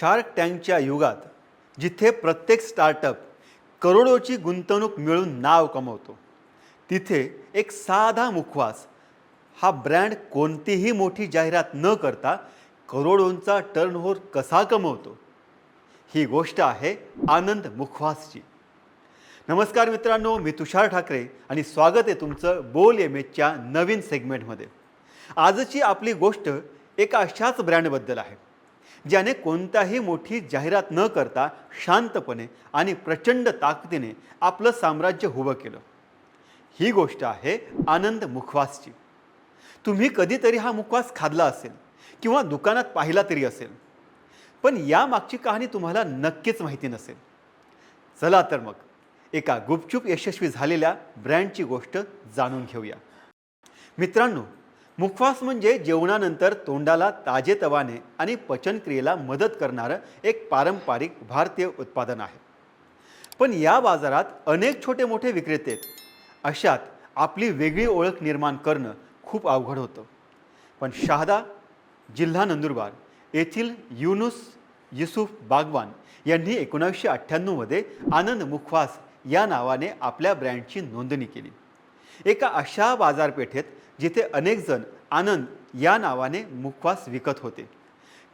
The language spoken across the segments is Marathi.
शार्क टँकच्या युगात जिथे प्रत्येक स्टार्टअप करोडोची गुंतवणूक मिळून नाव कमवतो तिथे एक साधा मुखवास हा ब्रँड कोणतीही मोठी जाहिरात न करता करोडोंचा टर्नओव्हर कसा कमवतो? ही गोष्ट आहे आनंद मुखवासची. नमस्कार मित्रांनो मी तुषार ठाकरे आणि स्वागत आहे तुमचं बोल एम एचच्या नवीन सेगमेंटमध्ये. आजची आपली गोष्ट एका अशाच ब्रँडबद्दल आहे. ज्याने कोणताही मोठी जाहिरात न करता शांतपणे आणि प्रचंड ताकदीने आपलं साम्राज्य उभं केलं. ही गोष्ट आहे आनंद मुखवासची. तुम्ही कधीतरी हा मुखवास खाल्ला असेल किंवा दुकानात पाहिला तरी असेल. पण यामागची कहाणी तुम्हाला नक्कीच माहिती नसेल. चला तर मग एका गुपचूप यशस्वी झालेल्या ब्रँडची गोष्ट जाणून घेऊया. मित्रांनो मुखवास म्हणजे जेवणानंतर तोंडाला ताजेतवाने आणि पचनक्रियेला मदत करणारं एक पारंपरिक भारतीय उत्पादन आहे. पण या बाजारात अनेक छोटे मोठे विक्रेते आहेत. अशात आपली वेगळी ओळख निर्माण करणं खूप अवघड होतं. पण शहादा जिल्हा नंदुरबार येथील युनुस युसुफ बागवान यांनी एकोणावीसशे अठ्ठ्याण्णवमध्ये आनंद मुखवास या नावाने आपल्या ब्रँडची नोंदणी केली. एका अशा बाजारपेठेत जिथे अनेकजण आनंद या नावाने मुखवास विकत होते.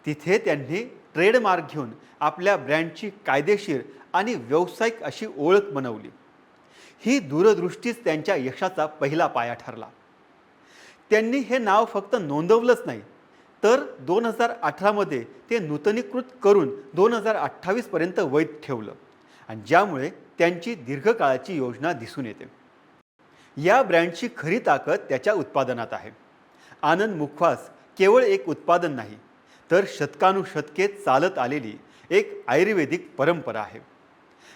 तिथे त्यांनी ट्रेडमार्क घेऊन आपल्या ब्रँडची कायदेशीर आणि व्यावसायिक अशी ओळख बनवली. ही दूरदृष्टीच त्यांच्या यशाचा पहिला पाया ठरला. त्यांनी हे नाव फक्त नोंदवलंच नाही तर दोन हजार अठरामध्ये ते नूतनीकृत करून दोन हजार अठ्ठावीसपर्यंत वैध ठेवलं आणि ज्यामुळे त्यांची दीर्घकाळाची योजना दिसून येते. या ब्रँडची खरी ताकद त्याच्या उत्पादनात आहे. आनंद मुखवास केवळ एक उत्पादन नाही तर शतकानुशतके चालत आलेली एक आयुर्वेदिक परंपरा आहे.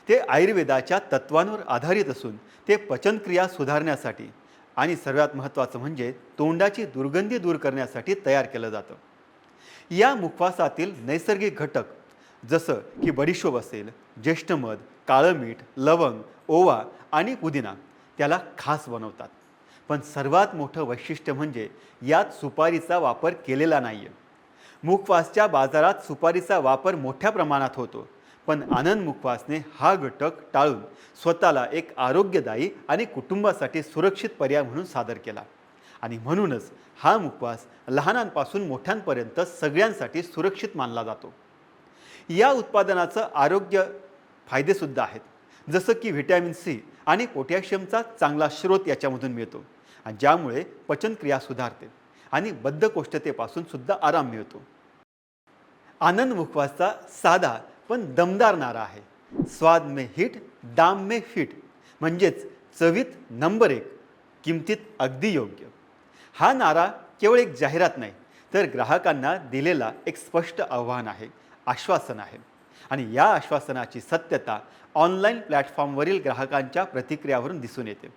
ते आयुर्वेदाच्या तत्वांवर आधारित असून ते पचनक्रिया सुधारण्यासाठी आणि सर्वात महत्त्वाचं म्हणजे तोंडाची दुर्गंधी दूर करण्यासाठी तयार केलं जातं. या मुखवासातील नैसर्गिक घटक जसं की बडीशोप असेल ज्येष्ठमध काळं मीठ लवंग ओवा आणि पुदिना त्याला खास बनवतात. पण सर्वात मोठं वैशिष्ट्य म्हणजे यात सुपारीचा वापर केलेला नाही आहे मुखवासच्या बाजारात सुपारीचा वापर मोठ्या प्रमाणात होतो. पण आनंद मुखवासने हा घटक टाळून स्वतःला एक आरोग्यदायी आणि कुटुंबासाठी सुरक्षित पर्याय म्हणून सादर केला. आणि म्हणूनच हा मुखवास लहानांपासून मोठ्यांपर्यंत सगळ्यांसाठी सुरक्षित मानला जातो. या उत्पादनाचं आरोग्य फायदेसुद्धा आहेत. जसं की व्हिटॅमिन सी आणि पोटॅशियमचा चांगला स्रोत याच्यामधून मिळतो. आणि ज्यामुळे पचनक्रिया सुधारते आणि बद्धकोष्ठतेपासून सुद्धा आराम मिळतो. आनंद मुखवासचा साधा पण दमदार नारा आहे. स्वाद मे हिट दाम मे फिट म्हणजेच चवीत नंबर एक किमतीत अगदी योग्य. हा नारा केवळ एक जाहिरात नाही तर ग्राहकांना दिलेला एक स्पष्ट आव्हान आहे आश्वासन आहे. आणि या आश्वासनाची सत्यता ऑनलाईन प्लॅटफॉर्मवरील ग्राहकांच्या प्रतिक्रियावरून दिसून येते.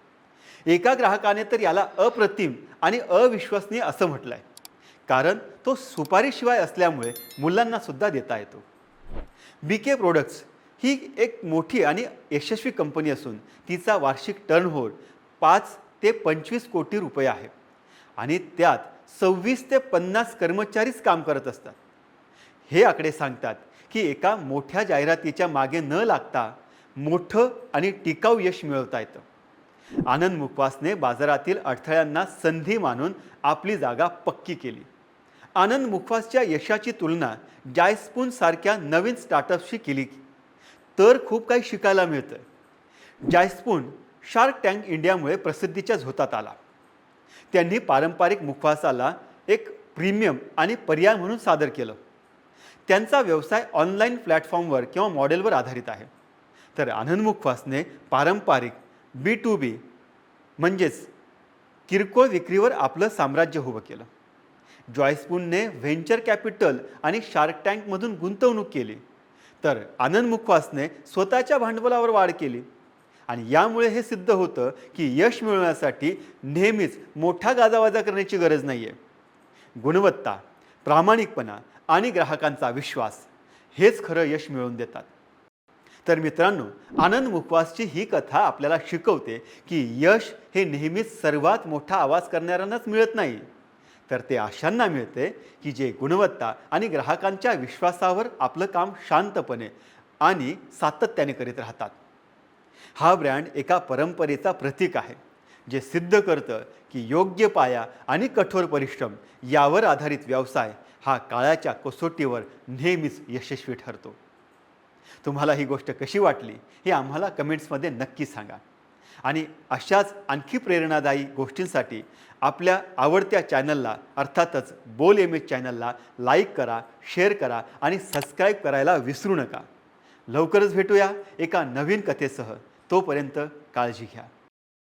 एका ग्राहकाने तर याला अप्रतिम आणि अविश्वसनीय असं म्हटलं आहे कारण तो सुपारीशिवाय असल्यामुळे मुलांनासुद्धा देता येतो. बी के प्रोडक्ट्स ही एक मोठी आणि यशस्वी कंपनी असून तिचा वार्षिक टर्नओव्हर पाच ते पंचवीस कोटी रुपये आहे. आणि त्यात सव्वीस ते पन्नास कर्मचारीच काम करत असतात. हे आकडे सांगतात की एका मोठ्या जाहिरातीच्या मागे न लागता मोठं आणि टिकाऊ यश मिळवता येतं. आनंद मुखवासने बाजारातील अडथळ्यांना संधी मानून आपली जागा पक्की केली. आनंद मुखवासच्या यशाची तुलना जायस्पून सारख्या नवीन स्टार्टअपशी केली. तर खूप काही शिकायला मिळतं जायस्पून शार्क टँक इंडियामुळे प्रसिद्धीच्या झोतात आला. त्यांनी पारंपरिक मुखवासाला एक प्रीमियम आणि पर्याय म्हणून सादर केलं. त्यांचा व्यवसाय ऑनलाईन प्लॅटफॉर्मवर किंवा मॉडेलवर आधारित आहे. तर आनंद मुखवासने पारंपरिक बी टू बी म्हणजेच किरकोळ विक्रीवर आपलं साम्राज्य उभं केलं. जॉयस्पूनने व्हेंचर कॅपिटल आणि शार्क टँकमधून गुंतवणूक केली. तर आनंद मुखवासने स्वतःच्या भांडवलावर वाढ केली. आणि यामुळे हे सिद्ध होतं की यश मिळवण्यासाठी नेहमीच मोठा गाजावाजा करण्याची गरज नाही आहे गुणवत्ता प्रामाणिकपणा आणि ग्राहकांचा विश्वास हेच खरं यश मिळवून देतात. तर मित्रांनो आनंद मुखवासची ही कथा आपल्याला शिकवते की यश हे नेहमीच सर्वात मोठा आवाज करणाऱ्यांनाच मिळत नाही. तर ते अशांना मिळते की जे गुणवत्ता आणि ग्राहकांच्या विश्वासावर आपलं काम शांतपणे आणि सातत्याने करीत राहतात. हा ब्रँड एका परंपरेचा प्रतीक आहे जे सिद्ध करतं की योग्य पाया आणि कठोर परिश्रम यावर आधारित व्यवसाय हा काळाच्या कसोटीवर नेहमीच यशस्वी ठरतो. तुम्हाला ही गोष्ट कशी वाटली हे आम्हाला कमेंट्समध्ये नक्की सांगा. आणि अशाच आणखी प्रेरणादायी गोष्टींसाठी आपल्या आवडत्या चॅनलला अर्थातच बोल एम एच चॅनलला लाईक करा शेअर करा आणि सबस्क्राईब करायला विसरू नका. लवकरच भेटूया एका नवीन कथेसह. तोपर्यंत काळजी घ्या.